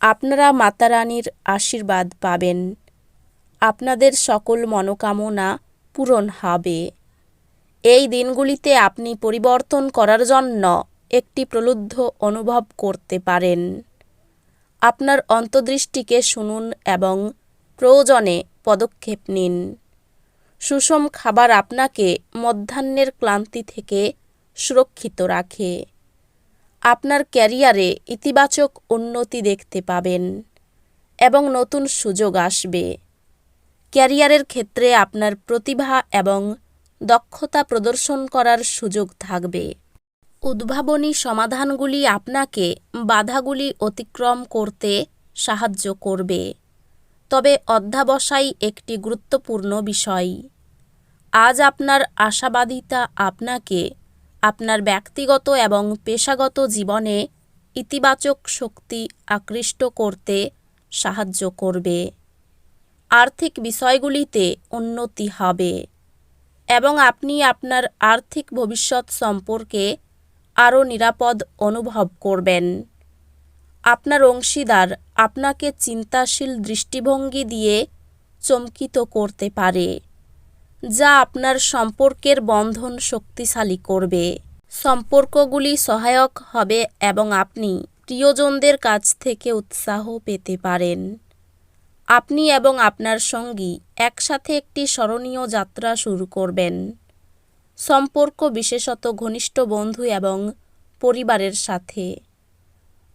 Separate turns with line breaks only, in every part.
আপনারা মাতারানীর আশীর্বাদ পাবেন। আপনাদের সকল মনোকামনা পূরণ হবে। এই দিনগুলিতে আপনি পরিবর্তন করার জন্য একটি প্রলুব্ধ অনুভব করতে পারেন। আপনার অন্তর্দৃষ্টিকে শুনুন এবং প্রয়োজনে পদক্ষেপ নিন। সুষম খাবার আপনাকে মধ্যাহ্নের ক্লান্তি থেকে সুরক্ষিত রাখে। আপনার ক্যারিয়ারে ইতিবাচক উন্নতি দেখতে পাবেন এবং নতুন সুযোগ আসবে। ক্যারিয়ারের ক্ষেত্রে আপনার প্রতিভা এবং দক্ষতা প্রদর্শন করার সুযোগ থাকবে। উদ্ভাবনী সমাধানগুলি আপনাকে বাধাগুলি অতিক্রম করতে সাহায্য করবে। তবে অধ্যাবসায় একটি গুরুত্বপূর্ণ বিষয়। আজ আপনার আশাবাদিতা আপনাকে আপনার ব্যক্তিগত এবং পেশাগত জীবনে ইতিবাচক শক্তি আকৃষ্ট করতে সাহায্য করবে। আর্থিক বিষয়গুলিতে উন্নতি হবে এবং আপনি আপনার আর্থিক ভবিষ্যৎ সম্পর্কে আরও নিরাপদ অনুভব করবেন। আপনার অংশীদার আপনাকে চিন্তাশীল দৃষ্টিভঙ্গি দিয়ে চমকিত করতে পারে। যা আপনার সম্পর্কের বন্ধন শক্তিশালী করবে। সম্পর্কগুলি সহায়ক হবে এবং আপনি প্রিয়জনদের কাছ থেকে উৎসাহ পেতে পারেন। আপনি এবং আপনার সঙ্গী একসাথে একটি স্মরণীয় যাত্রা শুরু করবেন। সম্পর্ক বিশেষত ঘনিষ্ঠ বন্ধু এবং পরিবারের সাথে।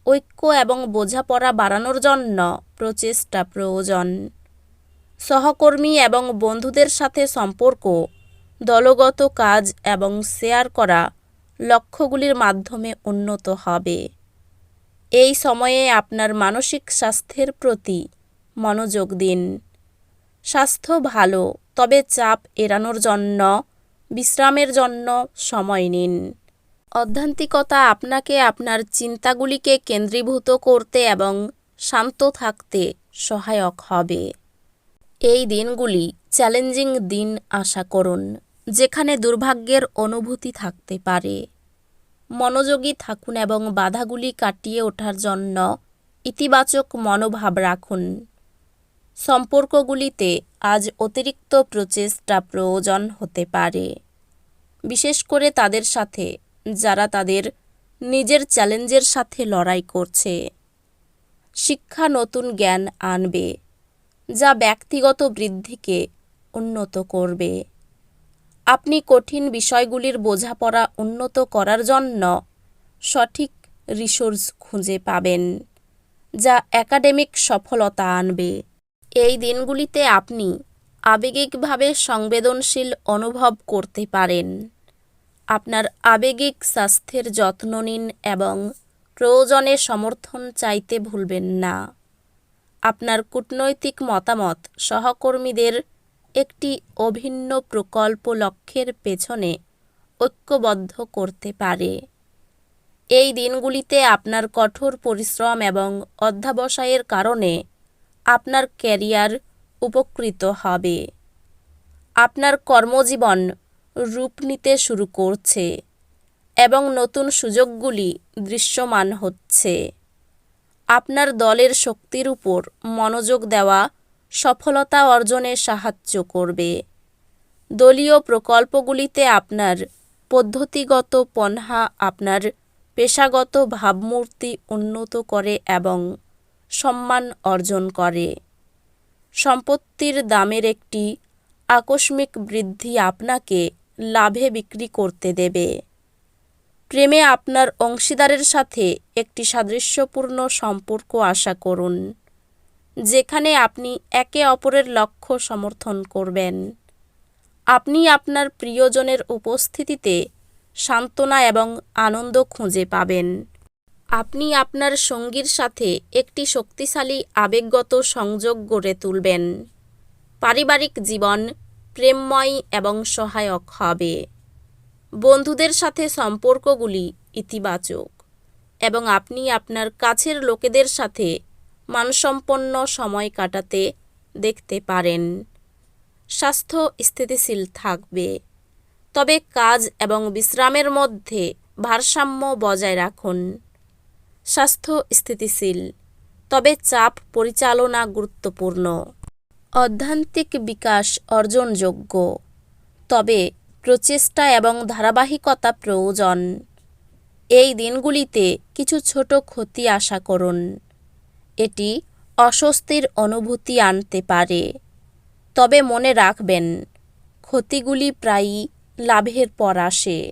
ঐক্য এবং বোঝাপড়া বাড়ানোর জন্য প্রচেষ্টা প্রয়োজন। সহকর্মী এবং বন্ধুদের সাথে সম্পর্ক, দলগত কাজ এবং শেয়ার করা লক্ষ্যগুলির মাধ্যমে উন্নত হবে। এই সময়ে আপনার মানসিক স্বাস্থ্যের প্রতি মনোযোগ দিন। স্বাস্থ্য ভালো, তবে চাপ এড়ানোর জন্য, বিশ্রামের জন্য সময় নিন। অধ্যান্তিকতা আপনাকে আপনার চিন্তাগুলিকে কেন্দ্রীভূত করতে এবং শান্ত থাকতে সহায়ক হবে। এই দিনগুলি চ্যালেঞ্জিং দিন আশা করুন, যেখানে দুর্ভাগ্যের অনুভূতি থাকতে পারে। মনোযোগী থাকুন এবং বাধাগুলি কাটিয়ে ওঠার জন্য ইতিবাচক মনোভাব রাখুন। সম্পর্কগুলিতে আজ অতিরিক্ত প্রচেষ্টা প্রয়োজন হতে পারে। বিশেষ করে তাদের সাথে, যারা তাদের নিজের চ্যালেঞ্জের সাথে লড়াই করছে। শিক্ষা নতুন জ্ঞান আনবে। যা ব্যক্তিগত বৃদ্ধিকে উন্নত করবে। আপনি কঠিন বিষয়গুলির বোঝাপড়া উন্নত করার জন্য সঠিক রিসোর্স খুঁজে পাবেন, যা একাডেমিক সফলতা আনবে। এই দিনগুলিতে আপনি আবেগিকভাবে সংবেদনশীল অনুভব করতে পারেন। আপনার আবেগিক স্বাস্থ্যের যত্ন নিন এবং প্রয়োজনে সমর্থন চাইতে ভুলবেন না। আপনার কূটনৈতিক মতামত সহকর্মীদের একটি অভিন্ন প্রকল্প লক্ষ্যের পেছনে ঐক্যবদ্ধ করতে পারে। এই দিনগুলিতে আপনার কঠোর পরিশ্রম এবং অধ্যাবসায়ের কারণে আপনার ক্যারিয়ার উপকৃত হবে। আপনার কর্মজীবন রূপ নিতে শুরু করছে এবং নতুন সুযোগগুলি দৃশ্যমান হচ্ছে। আপনার দলের শক্তির উপর মনোযোগ দেওয়া সফলতা অর্জনে সাহায্য করবে। দলীয় প্রকল্পগুলিতে আপনার পদ্ধতিগত পন্হা, আপনার পেশাগত ভাবমূর্তি উন্নত করে এবং সম্মান অর্জন করে। সম্পত্তির দামের একটি আকস্মিক বৃদ্ধি আপনাকে লাভে বিক্রি করতে দেবে। প্রেমে আপনার অংশীদারের সাথে একটি সাদৃশ্যপূর্ণ সম্পর্ক আশা করুন, যেখানে আপনি একে অপরের লক্ষ্য সমর্থন করবেন। আপনি আপনার প্রিয়জনের উপস্থিতিতে সান্ত্বনা এবং আনন্দ খুঁজে পাবেন। আপনি আপনার সঙ্গীর সাথে একটি শক্তিশালী, আবেগগত সংযোগ গড়ে তুলবেন। পারিবারিক জীবন প্রেমময় এবং সহায়ক হবে। বন্ধুদের সাথে সম্পর্কগুলি ইতিবাচক এবং আপনি আপনার কাছের লোকেদের সাথে মানসম্পন্ন সময় কাটাতে দেখতে পারেন। স্বাস্থ্য স্থিতিশীল থাকবে। তবে কাজ এবং বিশ্রামের মধ্যে ভারসাম্য বজায় রাখুন। স্বাস্থ্য স্থিতিশীল, তবে চাপ পরিচালনা গুরুত্বপূর্ণ। অধ্যান্তিক বিকাশ অর্জনযোগ্য, তবে প্রচেষ্টা এবং ধারাবাহিকতা প্রয়োজন। এই দিনগুলিতে কিছু ছোট ক্ষতি আশা করুন। এটি অস্বস্তির অনুভূতি আনতে পারে। তবে মনে রাখবেন, ক্ষতিগুলি প্রায়ই লাভের পর আসে।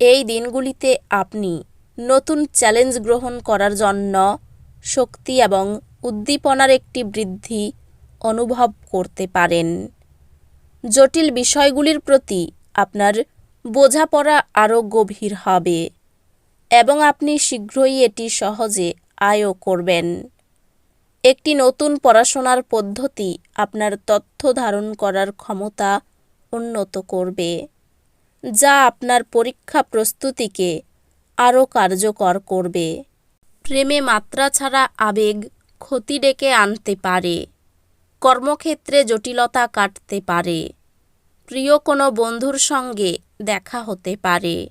এই দিনগুলিতে আপনি নতুন চ্যালেঞ্জ গ্রহণ করার জন্য শক্তি এবং উদ্দীপনার একটি বৃদ্ধি অনুভব করতে পারেন। জটিল বিষয়গুলির প্রতি আপনার বোঝাপড়া আরও গভীর হবে এবং আপনি শীঘ্রই এটি সহজে আয়ও করবেন। একটি নতুন পড়াশোনার পদ্ধতি আপনার তথ্য ধারণ করার ক্ষমতা উন্নত করবে, যা আপনার পরীক্ষা প্রস্তুতিকে আরও কার্যকর করবে। প্রেমে মাত্রা ছাড়া আবেগ ক্ষতি ডেকে আনতে পারে। কর্মক্ষেত্রে জটিলতা কাটতে পারে। প্রিয় কোনো বন্ধুর সঙ্গে দেখা হতে পারে।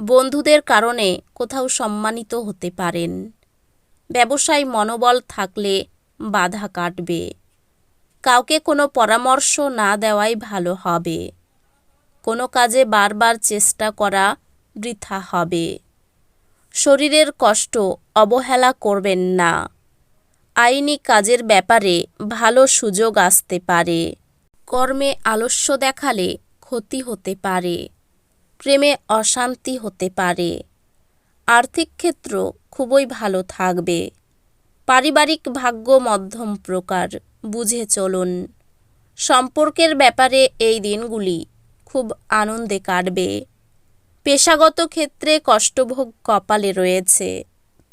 বন্ধুদের কারণে কোথাও সম্মানিত হতে পারেন। ব্যবসায় মনোবল থাকলে বাধা কাটবে। কাউকে কোনো পরামর্শ না দেওয়াই ভালো হবে। কোনো কাজে বারবার চেষ্টা করা বৃথা হবে। শরীরের কষ্ট অবহেলা করবেন না। আইনি কাজের ব্যাপারে ভালো সুযোগ আসতে পারে। কর্মে আলস্য দেখালে ক্ষতি হতে পারে। প্রেমে অশান্তি হতে পারে। আর্থিক ক্ষেত্র খুবই ভালো থাকবে। পারিবারিক ভাগ্য মধ্যম প্রকার, বুঝে চলুন। সম্পর্কের ব্যাপারে এই দিনগুলি খুব আনন্দে কাটবে। পেশাগত ক্ষেত্রে কষ্টভোগ কপালে রয়েছে।